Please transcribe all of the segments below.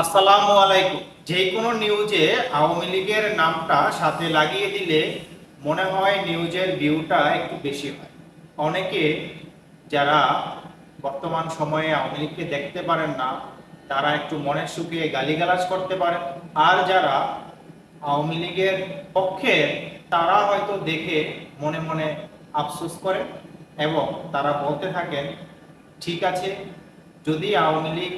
আসসালামু আলাইকুম। যে কোনো নিউজে আওয়ামী লীগের নামটা সাথে লাগিয়ে দিলে মনে হয় নিউজের ভিউটা একটু বেশি হয়। অনেকে যারা বর্তমান সময়ে আওয়ামী লীগকে দেখতে পারেন না, তারা একটু মনের সুখে গালিগালাজ করতে পারেন। আর যারা আওয়ামী লীগের পক্ষে, তারা হয়তো দেখে মনে মনে আফসোস করেন এবং তারা বলতে থাকেন, ঠিক আছে, যদি আওয়ামী লীগ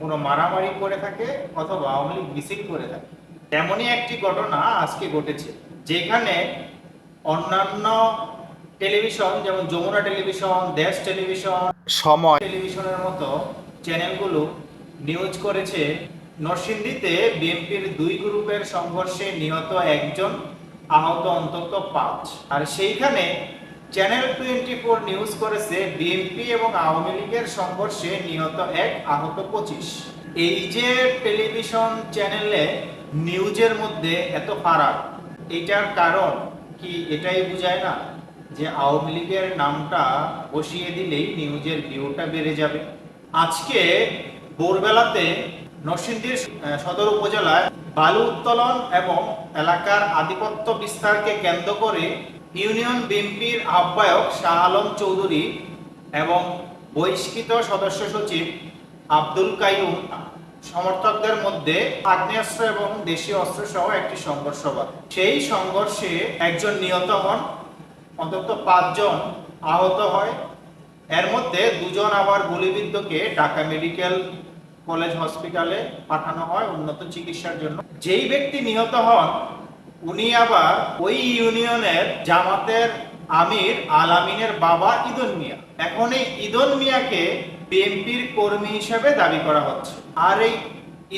কোনো মারামারি করে থাকে অথবা আওয়ামী লীগ মিছিল করে থাকে। তেমনই একটি ঘটনা আজকে ঘটেছে যেখানে অন্যান্য টেলিভিশন যেমন যমুনা টেলিভিশন দেশ টেলিভিশন সময়। টেলিভিশনের মতো চ্যানেলগুলো নিউজ করেছে নরসিংদীতে বিএনপির দুই গ্রুপের সংঘর্ষে নিহত একজন আহত অন্তত পাঁচ। আর সেইখানে চ্যানেল টোয়েন্টি ফোর নিউজ করেছে বিএনপি এবং আওয়ামী লীগের সংঘর্ষে নিহত এক আহত পঁচিশ। এই যে টেলিভিশন চ্যানেলে নিউজের মধ্যে এত ফারাক, এটার কারণ কি এটাই বোঝায় না? যে আওয়ামী লীগের নামটা বসিয়ে দিলেই নিউজের ভিউটা বেড়ে যাবে। আজকে ভোরবেলাতে নরসিংদীর সদর উপজেলায় বালু উত্তোলন এবং এলাকার আধিপত্য বিস্তারকে কেন্দ্র করে ইউনিয়ন বিএনপির আহ্বায়ক শাহ আলম চৌধুরী এবং বহিষ্কৃত সদস্য সচিব আব্দুল কাইয়ুম সমর্থকদের মধ্যে আগ্নেয়াস্ত্র এবং দেশীয় অস্ত্র সহ একটি সংঘর্ষ বাধে সেই সংঘর্ষে একজন নিহত হন, অন্তত পাঁচজন আহত হয়। এর মধ্যে দুজন আবার গুলিবিদ্ধকে ঢাকা মেডিকেল কলেজ হসপিটালে পাঠানো হয় উন্নত চিকিৎসার জন্য। যেই ব্যক্তি নিহত হন, উনি আবার ওই ইউনিয়নের জামাতের আমির আল আমিনের বাবা ইদন মিয়া। এখন এই ইদন মিয়াকে বিএনপির কর্মী হিসেবে দাবি করা হচ্ছে। আর এই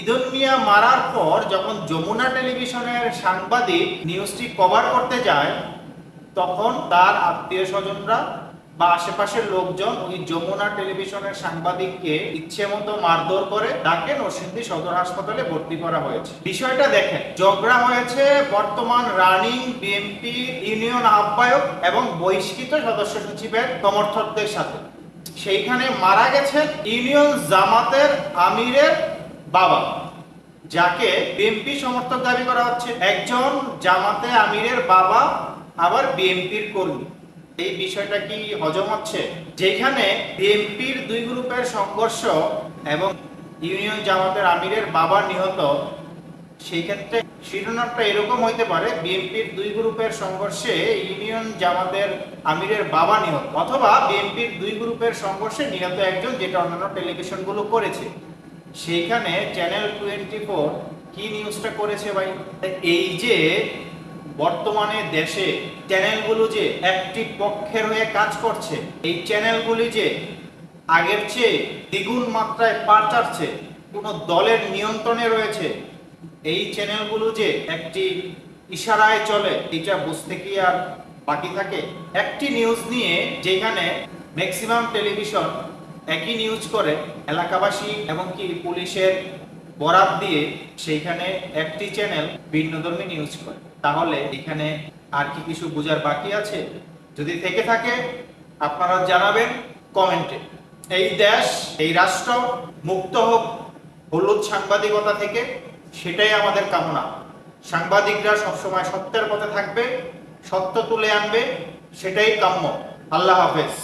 ইদন মিয়া মারার পর যখন যমুনা টেলিভিশনের সাংবাদিক নিউজটি কভার করতে যায়, তখন তার আত্মীয় স্বজনরা বা আশেপাশের লোকজন ওই যমুনা টেলিভিশনের সাংবাদিককে ইচ্ছে মতো মারধর করে তাকে নরসিংদী সদর হাসপাতালে ভর্তি করা হয়েছে। বিষয়টা দেখেন, ঝগড়া হয়েছে বর্তমান রানিং বিএনপি ইউনিয়ন আহ্বায়ক এবং বহিষ্কৃত সদস্য সচিবের সমর্থকদের সাথে। সেইখানে মারা গেছেন ইউনিয়ন জামাতের আমিরের বাবা, যাকে বিএনপি সমর্থক দাবি করা হচ্ছে। একজন জামাতে আমিরের বাবা, আবার বিএনপির কর্মী। এই বিষয়টা কি হজম হচ্ছে? যেখানে বিএনপির দুই গ্রুপের সংঘর্ষ এবং ইউনিয়ন জামাতের আমিরের বাবা নিহত, সেই ক্ষেত্রে শিরোনামটা এরকম হইতে পারে, বিএনপির দুই গ্রুপের সংঘর্ষে ইউনিয়ন জামাতের আমিরের বাবা নিহত, অথবা বিএনপির দুই গ্রুপের সংঘর্ষে নিহত একজন যেটা অন্যান্য টেলিভিশনগুলো করেছে। সেইখানে চ্যানেল টোয়েন্টি ফোর কি নিউজটা করেছে ভাই? এই যে বর্তমানে দেশে চ্যানেলগুলো যে একটি পক্ষের হয়ে কাজ করছে, এই চ্যানেলগুলি যে আগের চেয়ে দ্বিগুণ মাত্রায় পার চাচ্ছে কোনো দলের নিয়ন্ত্রণে রয়েছে, এই চ্যানেলগুলো যে একটি ইশারায় চলে, এটা বুঝতে কি আর বাকি থাকে? একটি নিউজ নিয়ে যেখানে ম্যাক্সিমাম টেলিভিশন একই নিউজ করে, এলাকাবাসী এবং কি পুলিশের বরাত দিয়ে সেইখানে একটি চ্যানেল ভিন্নধর্মী নিউজ করে। তাহলে এখানে আর কি কিছু বোঝার বাকি আছে? যদি থেকে থাকে, আপনারা জানাবেন কমেন্টে। এই দেশ, এই রাষ্ট্র মুক্ত হোক হলুদ সাংবাদিকতা থেকে, সেটাই আমাদের কামনা। সাংবাদিকরা সবসময় সত্যের পথে থাকবে, সত্য তুলে আনবে, সেটাই কাম্য। আল্লাহ হাফেজ।